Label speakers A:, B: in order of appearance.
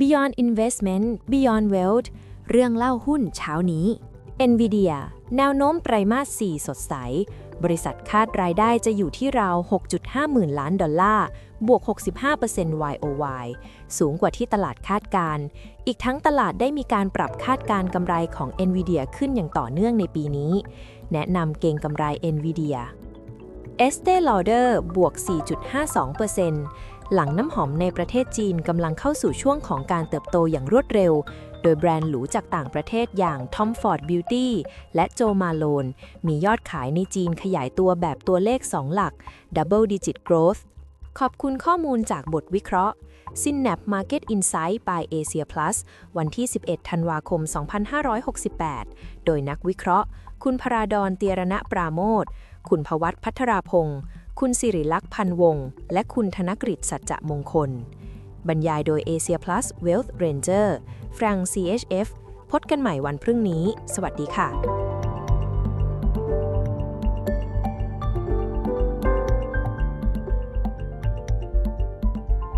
A: Beyond Investment Beyond Wealth เรื่องเล่าหุ้นเช้านี้ NVIDIA แนวโน้มไตรมาส 4 สดใส บริษัทคาดรายได้จะอยู่ที่ราว 6.5 หมื่นล้านดอลลาร์ บวก 65% YOY สูงกว่าที่ตลาดคาดการณ์อีกทั้งตลาดได้มีการปรับคาดการกำไรของ NVIDIA ขึ้นอย่างต่อเนื่องในปีนี้ แนะนำเก่งกำไร NVIDIA Estee Lauder บวก 4.52%หลังน้ำหอมในประเทศจีนกำลังเข้าสู่ช่วงของการเติบโตอย่างรวดเร็ว โดยแบรนด์หรูจากต่างประเทศอย่าง Tom Ford Beauty และ Jo Malone มียอดขายในจีนขยายตัวแบบตัวเลข 2 หลัก Double Digit Growth ขอบคุณข้อมูลจากบทวิเคราะห์ Synap Market Insight by Asia Plus วันที่ 11 ธันวาคม 2568 โดยนักวิเคราะห์ คุณพราดอนเตียรณะปราโมท คุณพวัตพัทราพงศ์ คุณสิริลักษณ์พันวงศ์ และคุณธนกฤษสัจจะมงคล บรรยายโดย Asia Plus Wealth Ranger ฟรัง CHF พบกันใหม่วันพรุ่งนี้ สวัสดีค่ะ